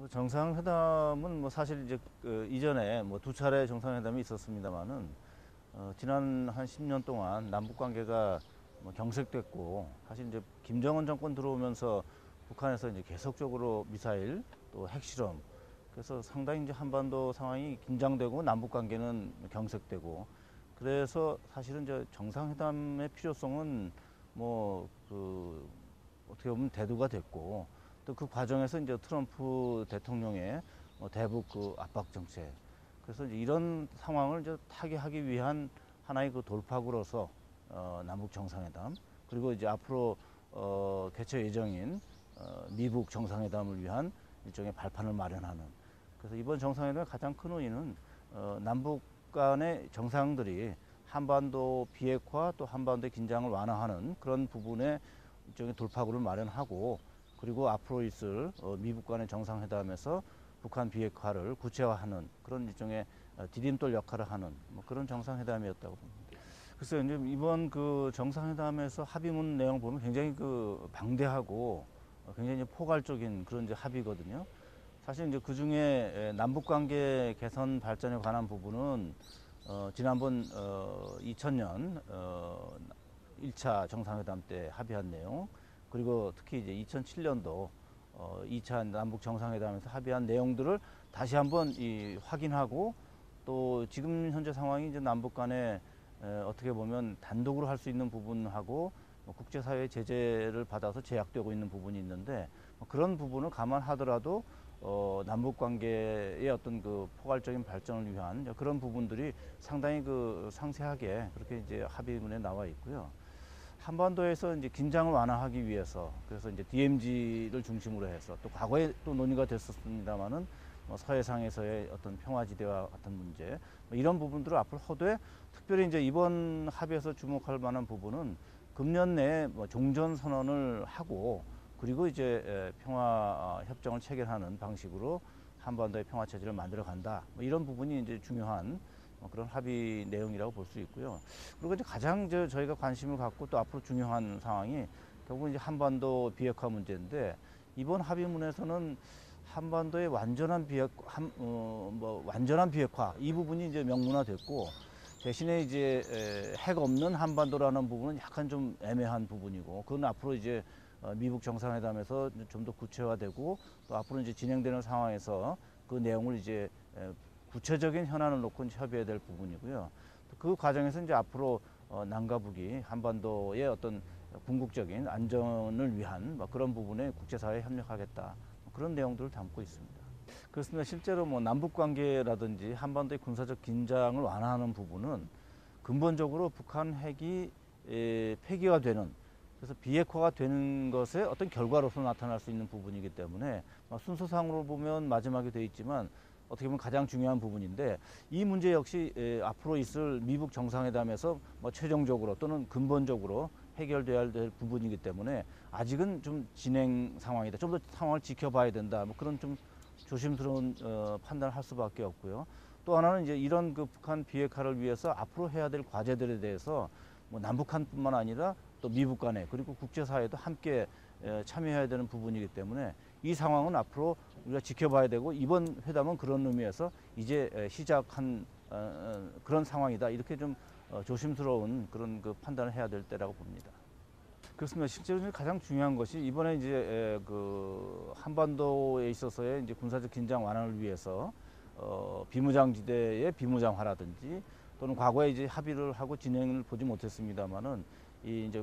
뭐 정상회담은 뭐 사실 이제 그 이전에 뭐 두 차례 정상회담이 있었습니다만은 어, 지난 한 10년 동안 남북 관계가 뭐 경색됐고 사실 이제 김정은 정권 들어오면서 북한에서 이제 계속적으로 미사일 또 핵실험 그래서 상당히 이제 한반도 상황이 긴장되고 남북 관계는 경색되고 그래서 사실은 이제 정상회담의 필요성은 뭐 그 어떻게 보면 대두가 됐고 또 그 과정에서 이제 트럼프 대통령의 뭐 대북 그 압박 정책. 그래서 이런 상황을 이제 타개하기 위한 하나의 그 돌파구로서 어, 남북 정상회담 그리고 이제 앞으로 어, 개최 예정인 어, 미북 정상회담을 위한 일종의 발판을 마련하는. 그래서 이번 정상회담의 가장 큰 의의는 어, 남북 간의 정상들이 한반도 비핵화 또 한반도의 긴장을 완화하는 그런 부분에 일종의 돌파구를 마련하고 그리고 앞으로 있을 어, 미북 간의 정상회담에서 북한 비핵화를 구체화하는 그런 일종의 어, 디딤돌 역할을 하는 뭐 그런 정상회담이었다고 봅니다. 글쎄요, 이제 이번 그 정상회담에서 합의문 내용 보면 굉장히 그 방대하고 어, 굉장히 포괄적인 그런 이제 합의거든요. 사실 이제 그 중에 남북 관계 개선 발전에 관한 부분은 어, 지난번 어, 2000년 어, 1차 정상회담 때 합의한 내용 그리고 특히 이제 2007년도 어, 2차 남북 정상회담에서 합의한 내용들을 다시 한번 이 확인하고 또 지금 현재 상황이 이제 남북 간에 에, 어떻게 보면 단독으로 할 수 있는 부분하고 뭐 국제사회 제재를 받아서 제약되고 있는 부분이 있는데 뭐 그런 부분을 감안하더라도 어, 남북 관계의 어떤 그 포괄적인 발전을 위한 그런 부분들이 상당히 그 상세하게 그렇게 이제 합의문에 나와 있고요. 한반도에서 이제 긴장을 완화하기 위해서 그래서 이제 DMZ를 중심으로 해서 또 과거에 또 논의가 됐었습니다만은 뭐 서해상에서의 어떤 평화지대와 같은 문제 뭐 이런 부분들을 앞으로 허도에 특별히 이제 이번 합의에서 주목할 만한 부분은 금년 내에 뭐 종전 선언을 하고 그리고 이제 에, 평화 어, 협정을 체결하는 방식으로 한반도의 평화 체제를 만들어 간다. 뭐 이런 부분이 이제 중요한 뭐 그런 합의 내용이라고 볼 수 있고요. 그리고 이제 가장 저 저희가 관심을 갖고 또 앞으로 중요한 상황이 결국 이제 한반도 비핵화 문제인데 이번 합의문에서는 한반도의 완전한 비핵 한, 어, 뭐 완전한 비핵화 이 부분이 이제 명문화됐고 대신에 이제 에, 핵 없는 한반도라는 부분은 약간 좀 애매한 부분이고 그건 앞으로 이제 어, 미북 정상회담에서 좀 더 구체화되고 또 앞으로 이제 진행되는 상황에서 그 내용을 이제 에, 구체적인 현안을 놓고 협의해야 될 부분이고요. 또그 과정에서 이제 앞으로 어, 남과 북이 한반도의 어떤 궁극적인 안전을 위한 뭐 그런 부분에 국제사회에 협력하겠다 뭐 그런 내용들을 담고 있습니다. 그렇습니다. 실제로 뭐 남북 관계라든지 한반도의 군사적 긴장을 완화하는 부분은 근본적으로 북한 핵이 에, 폐기가 되는 그래서 비핵화가 되는 것의 어떤 결과로서 나타날 수 있는 부분이기 때문에 뭐 순서상으로 보면 마지막에 돼 있지만 어떻게 보면 가장 중요한 부분인데 이 문제 역시 에, 앞으로 있을 미북 정상회담에서 뭐 최종적으로 또는 근본적으로 해결돼야 될 부분이기 때문에 아직은 좀 진행 상황이다. 좀 더 상황을 지켜봐야 된다. 뭐 그런 좀 조심스러운 어, 판단을 할 수밖에 없고요. 또 하나는 이제 이런 그 북한 비핵화를 위해서 앞으로 해야 될 과제들에 대해서 뭐 남북한뿐만 아니라 또 미북 간에 그리고 국제사회도 함께 에, 참여해야 되는 부분이기 때문에 이 상황은 앞으로 우리가 지켜봐야 되고 이번 회담은 그런 의미에서 이제 에, 시작한 어, 어, 그런 상황이다 이렇게 좀 어, 조심스러운 그런 그 판단을 해야 될 때라고 봅니다. 그렇습니다. 실제로 가장 중요한 것이 이번에 이제 에, 그 한반도에 있어서의 이제 군사적 긴장 완화를 위해서 어, 비무장지대의 비무장화라든지 또는 과거에 이제 합의를 하고 진행을 보지 못했습니다만은 이 이제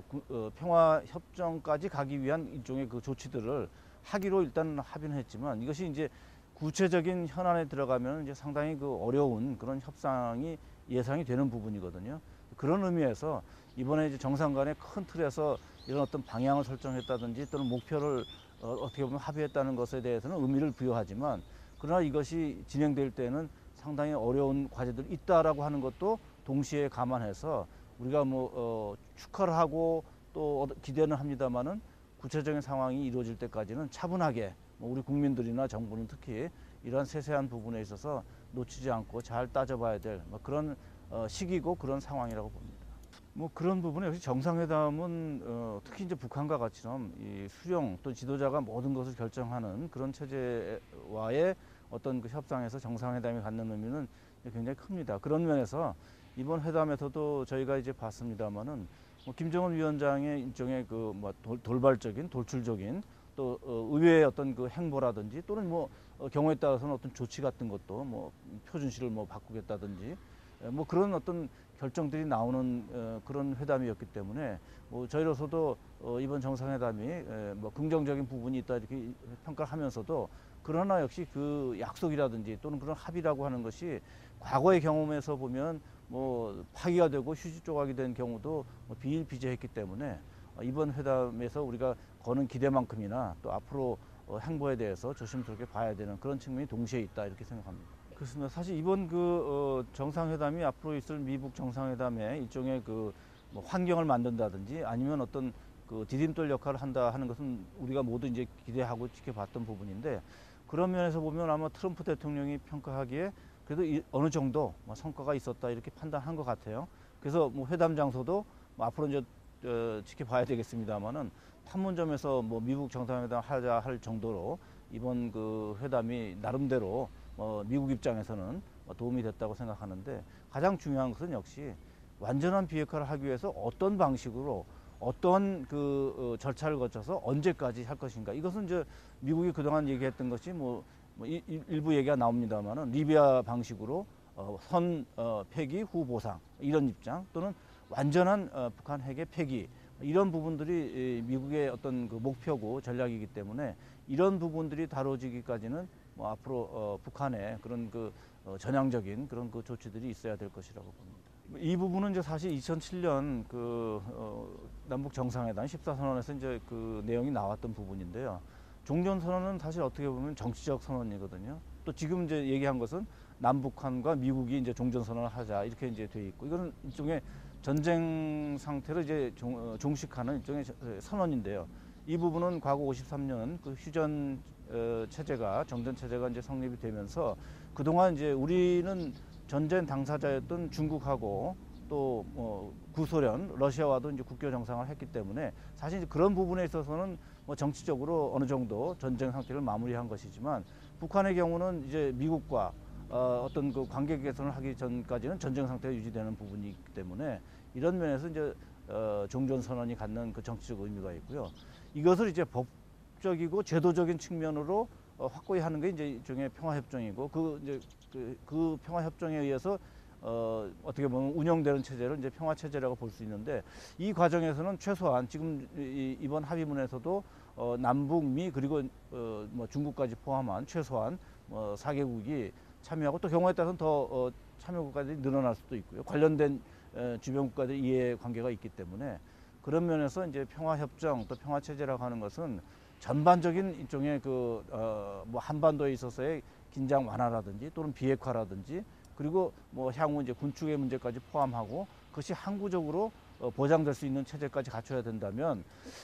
평화 협정까지 가기 위한 일종의 그 조치들을 하기로 일단 합의는 했지만 이것이 이제 구체적인 현안에 들어가면 이제 상당히 그 어려운 그런 협상이 예상이 되는 부분이거든요. 그런 의미에서 이번에 이제 정상 간의 큰 틀에서 이런 어떤 방향을 설정했다든지 또는 목표를 어, 어떻게 보면 합의했다는 것에 대해서는 의미를 부여하지만 그러나 이것이 진행될 때는 상당히 어려운 과제들이 있다라고 하는 것도 동시에 감안해서 우리가 뭐 어, 축하를 하고 또 얻- 기대는 합니다만은 구체적인 상황이 이루어질 때까지는 차분하게 뭐 우리 국민들이나 정부는 특히 이러한 세세한 부분에 있어서 놓치지 않고 잘 따져봐야 될뭐 그런 어, 시기고 그런 상황이라고 봅니다. 뭐 그런 부분에 역시 정상회담은 어, 특히 이제 북한과 같이처럼 이 수령 또 지도자가 모든 것을 결정하는 그런 체제와의 어떤 그 협상에서 정상회담이 갖는 의미는 굉장히 큽니다. 그런 면에서 이번 회담에서도 저희가 이제 봤습니다마는 뭐 김정은 위원장의 일종의 그 뭐 돌발적인 돌출적인 또 어, 의회의 어떤 그 행보라든지 또는 뭐 어, 경우에 따라서는 어떤 조치 같은 것도 뭐 표준시를 뭐 바꾸겠다든지 에, 뭐 그런 어떤 결정들이 나오는 어, 그런 회담이었기 때문에 뭐 저희로서도 어, 이번 정상회담이 에, 뭐 긍정적인 부분이 있다 이렇게 평가하면서도 그러나 역시 그 약속이라든지 또는 그런 합의라고 하는 것이 과거의 경험에서 보면 뭐 파기가 되고 휴지 조각이 된 경우도 뭐 비일비재했기 때문에 어, 이번 회담에서 우리가 거는 기대만큼이나 또 앞으로 어, 행보에 대해서 조심스럽게 봐야 되는 그런 측면이 동시에 있다 이렇게 생각합니다. 그렇습니다. 사실 이번 그 어, 정상회담이 앞으로 있을 미북 정상회담의 일종의 그뭐 환경을 만든다든지 아니면 어떤 그 디딤돌 역할을 한다 하는 것은 우리가 모두 이제 기대하고 지켜봤던 부분인데 그런 면에서 보면 아마 트럼프 대통령이 평가하기에 그래도 이, 어느 정도 뭐 성과가 있었다 이렇게 판단한 것 같아요. 그래서 뭐 회담 장소도 뭐 앞으로 이제 어, 지켜봐야 되겠습니다만은 판문점에서 뭐 미국 정상회담 하자 할 정도로 이번 그 회담이 나름대로 어, 미국 입장에서는 뭐 도움이 됐다고 생각하는데 가장 중요한 것은 역시 완전한 비핵화를 하기 위해서 어떤 방식으로 어떤 그 어, 절차를 거쳐서 언제까지 할 것인가 이것은 이제 미국이 그동안 얘기했던 것이 뭐, 뭐 이, 일부 얘기가 나옵니다만은 리비아 방식으로 어, 선 어, 폐기 후 보상 이런 입장 또는 완전한 어, 북한 핵의 폐기 이런 부분들이 미국의 어떤 그 목표고 전략이기 때문에 이런 부분들이 다뤄지기까지는 뭐 앞으로 어, 북한의 그런 그 어, 전향적인 그런 그 조치들이 있어야 될 것이라고 봅니다. 이 부분은 이제 사실 2007년 그 어, 남북 정상회담 14선언에서 이제 그 내용이 나왔던 부분인데요. 종전 선언은 사실 어떻게 보면 정치적 선언이거든요. 또 지금 이제 얘기한 것은 남북한과 미국이 이제 종전 선언을 하자 이렇게 이제 돼 있고 이거는 일종의 전쟁 상태로 이제 종, 어, 종식하는 일종의 선언인데요. 이 부분은 과거 53년 그 휴전 어, 체제가 정전 체제가 이제 성립이 되면서 그동안 이제 우리는 전쟁 당사자였던 중국하고 또뭐 구소련, 러시아와도 이제 국교 정상을 했기 때문에 사실 그런 부분에 있어서는 뭐 정치적으로 어느 정도 전쟁 상태를 마무리한 것이지만 북한의 경우는 이제 미국과 어, 어떤 그 관계 개선을 하기 전까지는 전쟁 상태가 유지되는 부분이 있기 때문에 이런 면에서 이제 어, 종전 선언이 갖는 그 정치적 의미가 있고요. 이것을 이제 법적이고 제도적인 측면으로 어, 확고히 하는 게 이제 일종의 평화협정이고 그 이제 그, 그 평화협정에 의해서 어, 어떻게 보면 운영되는 체제를 이제 평화 체제라고 볼 수 있는데 이 과정에서는 최소한 지금 이, 이번 합의문에서도 어, 남북 미 그리고 어, 뭐 중국까지 포함한 최소한 뭐 4개국이 참여하고 또 경우에 따라서는 더 어, 참여 국가들이 늘어날 수도 있고요. 관련된 에, 주변 국가들 이해 관계가 있기 때문에 그런 면에서 이제 평화 협정 또 평화 체제라고 하는 것은 전반적인 일종의 그 어, 뭐 한반도에 있어서의 긴장 완화라든지 또는 비핵화라든지 그리고 뭐 향후 이제 군축의 문제까지 포함하고 그것이 항구적으로 어, 보장될 수 있는 체제까지 갖춰야 된다면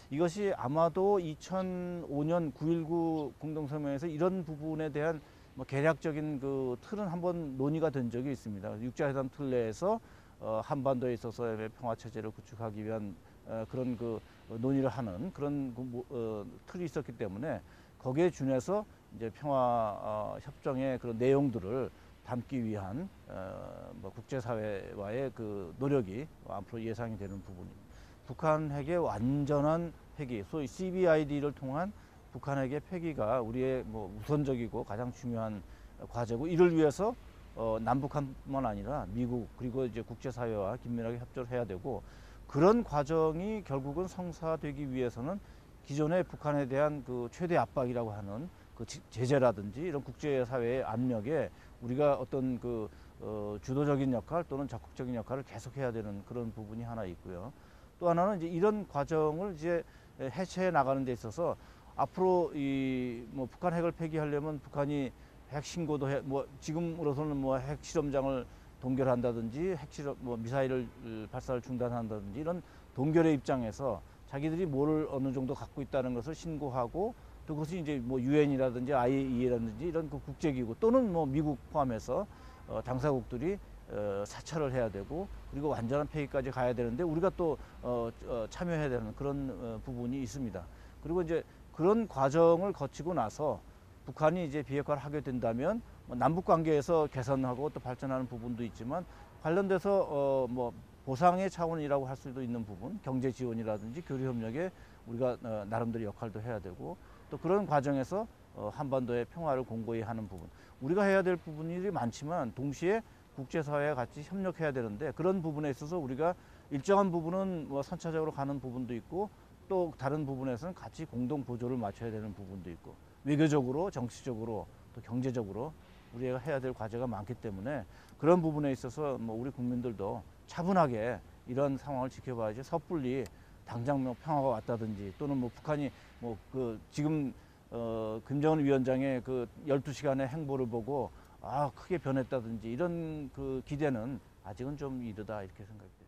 이것이 아마도 2005년 9.19 공동성명에서 이런 부분에 대한 뭐 개략적인 그 틀은 한번 논의가 된 적이 있습니다. 육자회담 틀 내에서 어, 한반도에 있어서의 평화 체제를 구축하기 위한 어, 그런 그 논의를 하는 그런 그, 뭐, 어, 틀이 있었기 때문에 거기에 준해서 이제 평화 어, 협정의 그런 내용들을 담기 위한 어, 뭐 국제사회와의 그 노력이 앞으로 예상이 되는 부분입니다. 북한 핵의 완전한 폐기, 소위 CBID를 통한 북한 핵의 폐기가 우리의 뭐 우선적이고 가장 중요한 과제고 이를 위해서 어, 남북한뿐만 아니라 미국 그리고 이제 국제사회와 긴밀하게 협조를 해야 되고 그런 과정이 결국은 성사되기 위해서는 기존의 북한에 대한 그 최대 압박이라고 하는 그 제재라든지 이런 국제사회의 압력에 우리가 어떤 그 어, 주도적인 역할 또는 적극적인 역할을 계속해야 되는 그런 부분이 하나 있고요. 또 하나는 이제 이런 과정을 이제 해체해 나가는 데 있어서 앞으로 이 뭐 북한 핵을 폐기하려면 북한이 핵 신고도 해, 뭐 지금으로서는 뭐 핵 실험장을 동결한다든지 핵 실험 뭐 미사일을 발사를 중단한다든지 이런 동결의 입장에서 자기들이 뭐를 어느 정도 갖고 있다는 것을 신고하고 또 그것이 이제 뭐 유엔이라든지 IAEA라든지 이런 그 국제기구 또는 뭐 미국 포함해서 어, 당사국들이 어, 사찰을 해야 되고 그리고 완전한 폐기까지 가야 되는데 우리가 또 어, 어, 참여해야 되는 그런 어, 부분이 있습니다. 그리고 이제 그런 과정을 거치고 나서 북한이 이제 비핵화를 하게 된다면 뭐 남북 관계에서 개선하고 또 발전하는 부분도 있지만 관련돼서 어, 뭐 보상의 차원이라고 할 수도 있는 부분, 경제 지원이라든지 교류 협력에 우리가 어, 나름대로 역할도 해야 되고 또 그런 과정에서 어, 한반도의 평화를 공고히 하는 부분, 우리가 해야 될 부분이 많지만 동시에 국제사회와 같이 협력해야 되는데 그런 부분에 있어서 우리가 일정한 부분은 뭐 선차적으로 가는 부분도 있고 또 다른 부분에서는 같이 공동 보조를 맞춰야 되는 부분도 있고 외교적으로, 정치적으로 또 경제적으로 우리가 해야 될 과제가 많기 때문에 그런 부분에 있어서 뭐 우리 국민들도 차분하게 이런 상황을 지켜봐야지 섣불리 당장 뭐 평화가 왔다든지 또는 뭐 북한이 뭐 그 지금 어 김정은 위원장의 그 12시간의 행보를 보고 아 크게 변했다든지 이런 그 기대는 아직은 좀 이르다 이렇게 생각이 됩니다.